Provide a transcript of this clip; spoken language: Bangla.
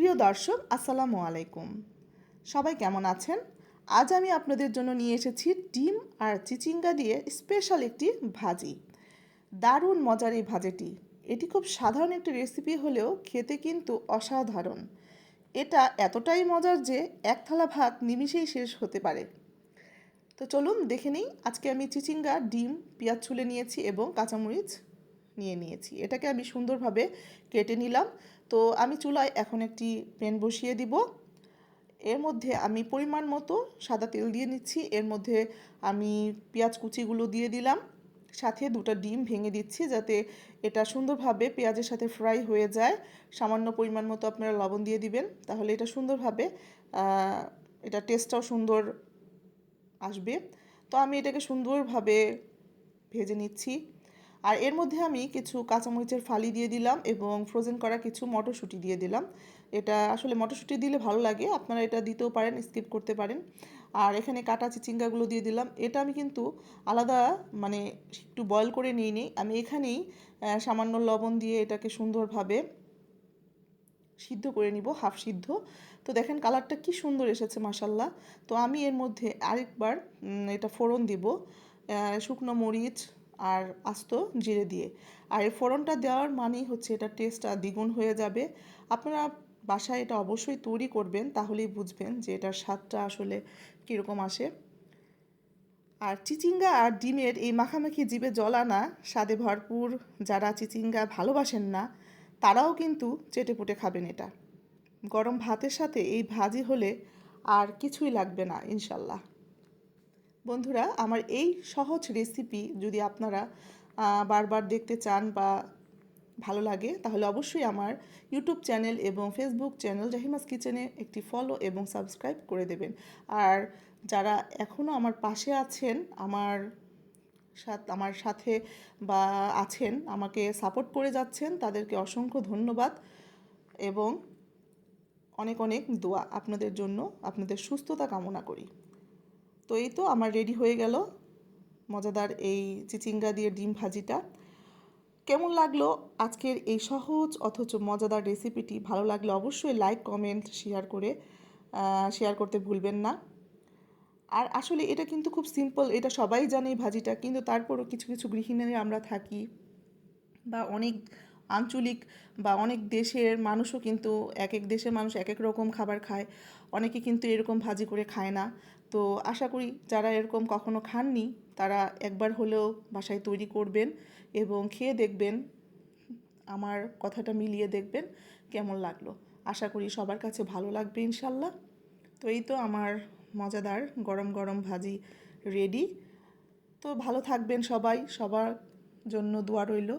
প্রিয় দর্শক, আসসালামু আলাইকুম। সবাই কেমন আছেন? আজ আমি আপনাদের জন্য নিয়ে এসেছি ডিম আর চিচিঙ্গা দিয়ে স্পেশাল একটি ভাজি। দারুণ মজার এই ভাজিটি। এটি খুব সাধারণ একটি রেসিপি হলেও খেতে কিন্তু অসাধারণ। এটা এতটাই মজার যে এক থালা ভাত নিমিষেই শেষ হতে পারে। তো চলুন দেখে নিই, আজকে আমি চিচিঙ্গা, ডিম, পেঁয়াজ ছুলে নিয়েছি এবং কাঁচামরিচ নিয়ে নিয়েছি। এটাকে আমি সুন্দরভাবে কেটে নিলাম। তো আমি চুলায় এখন একটি প্যান বসিয়ে দিব। এর মধ্যে আমি পরিমাণ মতো সাদা তেল দিয়ে নিচ্ছি। এর মধ্যে আমি পেঁয়াজ কুচিগুলো দিয়ে দিলাম। সাথে দুটো ডিম ভেঙে দিচ্ছি যাতে এটা সুন্দরভাবে পেঁয়াজের সাথে ফ্রাই হয়ে যায়। সামান্য পরিমাণ মতো আপনারা লবণ দিয়ে দিবেন, তাহলে এটা সুন্দরভাবে এটা টেস্টটাও সুন্দর আসবে। তো আমি এটাকে সুন্দরভাবে ভেজে নিচ্ছি। আর এর মধ্যে আমি কিছু কাঁচামরিচের ফালি দিয়ে দিলাম এবং ফ্রোজেন করা কিছু মটরশুঁটি দিয়ে দিলাম। এটা আসলে মটরশুঁটি দিলে ভালো লাগে, আপনারা এটা দিতেও পারেন স্কিপ করতে পারেন। আর এখানে কাটা চিচিঙ্গাগুলো দিয়ে দিলাম। এটা আমি কিন্তু আলাদা মানে একটু বয়ল করে নিই নিই। আমি এখানেই সামান্য লবণ দিয়ে এটাকে সুন্দরভাবে সিদ্ধ করে নিব হাফ সিদ্ধ। তো দেখেন কালারটা কি সুন্দর এসেছে মাসাল্লাহ তো আমি এর মধ্যে আরেকবার এটা ফোড়ন দিব। শুকনো মরিচ আর আস্ত জিরে দিয়ে। আর এই ফোড়নটা দেওয়ার মানেই হচ্ছে এটা টেস্টটা দ্বিগুণ হয়ে যাবে। আপনারা বাসায় এটা অবশ্যই তৈরি করবেন, তাহলেই বুঝবেন যে এটার স্বাদটা আসলে কীরকম আসে। আর চিচিঙ্গা আর ডিমের এই মাখামাখি জিভে জলানা স্বাদে ভরপুর। যারা চিচিঙ্গা ভালোবাসেন না, তারাও কিন্তু চেটে পুটে খাবেন এটা। গরম ভাতের সাথে এই ভাজি হলে আর কিছুই লাগবে না, ইনশাল্লাহ। বন্ধুরা, আমার এই সহজ রেসিপি যদি আপনারা বারবার দেখতে চান বা ভালো লাগে, তাহলে অবশ্যই আমার ইউটিউব চ্যানেল এবং ফেসবুক চ্যানেল জাহিমাস কিচেনে একটি ফলো এবং সাবস্ক্রাইব করে দেবেন। আর যারা এখনও আমার পাশে আছেন, আমার সাথে আমার সাথে বা আছেন, আমাকে সাপোর্ট করে যাচ্ছেন, তাদেরকে অসংখ্য ধন্যবাদ এবং অনেক অনেক দোয়া আপনাদের জন্য, আপনাদের সুস্থতা কামনা করি। তো এই তো আমার রেডি হয়ে গেল। মজাদার এই চিচিঙ্গা দিয়ে ডিম ভাজিটা। কেমন লাগল আজকের এই সহজ অথচ মজাদার রেসিপিটি ভালো লাগলে অবশ্যই লাইক কমেন্ট শেয়ার করে শেয়ার করতে ভুলবেন না। আর আসলে এটা কিন্তু খুব সিম্পল এটা সবাই জানে ভাজিটা, কিন্তু তারপরও কিছু কিছু গৃহিণী আমরা থাকি বা অনেক আঞ্চলিক বা অনেক দেশের মানুষও কিন্তু এক এক দেশের মানুষ এক এক রকম খাবার খায়। অনেকে কিন্তু এরকম ভাজি করে খায় না। তো আশা করি যারা এরকম কখনো খাননি, তারা একবার হলেও বাসায় তৈরি করবেন এবং খেয়ে দেখবেন। আমার কথাটা মিলিয়ে দেখবেন কেমন লাগল। আশা করি সবার কাছে ভালো লাগবে ইনশাল্লাহ। তো এই তো আমার মজাদার গরম গরম ভাজি রেডি। তো ভালো থাকবেন সবাই। সবার জন্য দোয়া রইল।